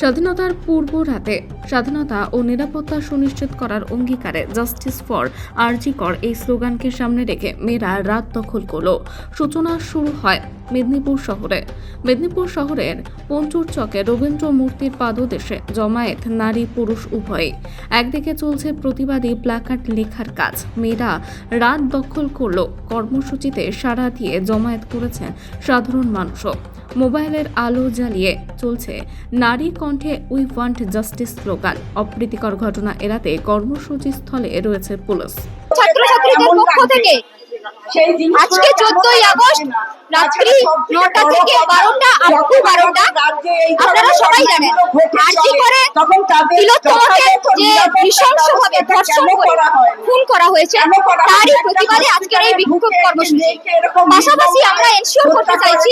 স্বাধীনতার পূর্ব রাতে স্বাধীনতা ও নিরাপত্তা সুনিশ্চিত করার অঙ্গীকারে জাস্টিস ফর আরজিকর এই স্লোগানকে সামনে রেখে মেয়েরা রাত দখল করল। সূচনা শুরু হয় মেদিনীপুর শহরে। মেদিনীপুর শহরের পঞ্চুর চকে রবীন্দ্র মূর্তির পাদদেশে জমায়েত নারী পুরুষ উভয়ই একদিকে চলছে প্রতিবাদী প্ল্যাকার্ড লেখার কাজ। মেয়েরা রাত দখল করল। কর্মসূচিতে সাড়া দিয়ে জমায়েত করেছেন সাধারণ মানুষও। মোবাইলের আলো জ্বালিয়ে চলছে নারী কণ্ঠে উই ওয়ান্ট জাস্টিস স্লোগান। অপ্রীতিকর ঘটনা এড়াতে কর্মসূচি স্থলে রয়েছে পুলিশ। ছাত্রছাত্রীদের পক্ষ থেকে আজকে চোদ্দই আগস্ট রাত্রি নটা থেকে বারোটা আপ টু বারোটা আপনারা সবাই জানেন। আরজি করে তিলোত্তমাকে যে নৃশংসভাবে ধর্ষণ করে খুন করা হয়েছে তারই প্রতিবাদে আজকের এই বিক্ষোভ কর্মসূচি। পাশাপাশি আমরা এনশিওর করতে চাইছি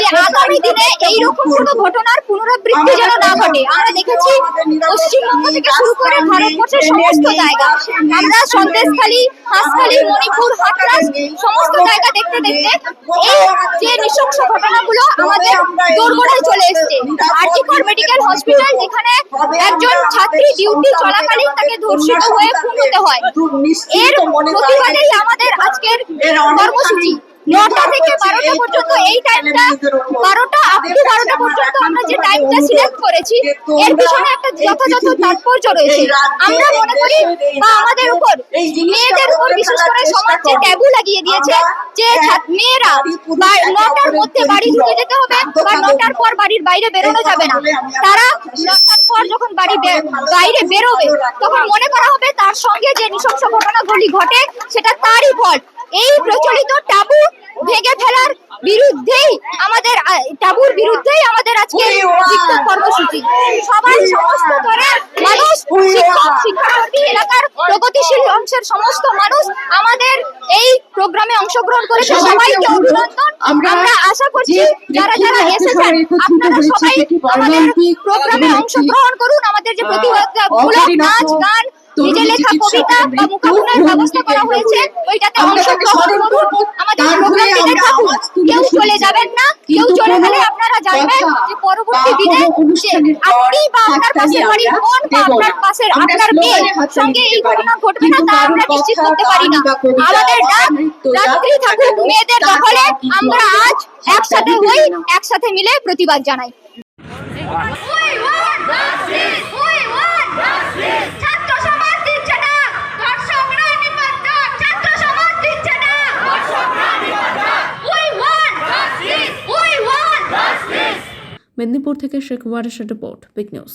যে আগামী দিনে এইরকম কোনো ঘটনার পুনরাবৃত্তি যেন না ঘটে। আমরা দেখেছি পশ্চিমবঙ্গ থেকে শুরু করে ভারতবর্ষের সমস্ত জায়গা। আমরা সন্দেশখালী হাঁসখালী মণিপুর হাতরাস সমস্ত জায়গা দেখতে দেখতে যে ঘটনাগুলো আমাদের দোরগোড়ায় চলে এসছে। মেডিকেল হসপিটাল, যেখানে একজন ছাত্রী ডিউটি চলাকালীন তাকে ধর্ষিত হয়ে খুন হতে হয়। এর প্রতিবাদেই আমাদের আজকের কর্মসূচি। নটা থেকে বারোটা পর্যন্ত এই টাইমটা বারোটা, আপ টু বারোটা পর্যন্ত যে টাইমটা সিলেক্ট করেছি এর পিছনে একটা যথাযথ তাৎপর্য রয়েছে। আমরা মনে করি বা আমাদের উপর মেয়েদের উপর বিশেষ করে সমাজ যে ট্যাবু লাগিয়ে দিয়েছে যে মেয়েরা বা নটার মধ্যে বাড়ি ঢুকে যেতে হবে বা নটার পর বাড়ির বাইরে বেরোনো যাবে না। তারা নটার পর যখন বাড়ি বাইরে বেরোবে তখন মনে করা হবে তার সঙ্গে যে নৃশংস ঘটনাগুলি ঘটে সেটা তারই ফল। এই প্রচলিত টাবু ভেঙে ফেলার বিরুদ্ধেই আমাদের টাবুর বিরুদ্ধেই আমাদের আজকে বিক্ষোভ কর্মসূচি। সবাই সমস্ত স্তরের মানুষ শিক্ষক শিক্ষার্থী এলাকার প্রগতিশীল অংশের সমস্ত মানুষ আমাদের এই প্রোগ্রামে অংশগ্রহণ করেছে। সবাইকে অভিনন্দন। আমরা আশা করছি যারা যারা এসেছেন আপনারা সবাই আমাদের প্রোগ্রামে অংশগ্রহণ করুন। আমাদের যে প্রতিবাদমূলক নাচ গান নিজে লেখা কবিতা বা মুখামুখের ব্যবস্থা করা হয়েছে ওইটাতে অংশগ্রহণ করুন। আমাদের প্রোগ্রামটিতে থাকুন। কেউ চলে যাবেন না কেউ চলে গেলে আপনারা জানবেন যে পরবর্তী দিনে যে আপনি বা আপনার পাশের বাড়ির বোন বা আপনার পাশের আপনার মেয়ের সঙ্গে এই ঘটনা ঘটবে না তা আমরা নিশ্চিত করতে পারি না। আমাদের ডাক রাত্রি থাকুক মেয়েদের দখলে আমরা আজ একসাথে হই একসাথে মিলে প্রতিবাদ জানাই। মেদিনীপুর থেকে শেখ ওয়ারেশের রিপোর্ট বিগ নিউজ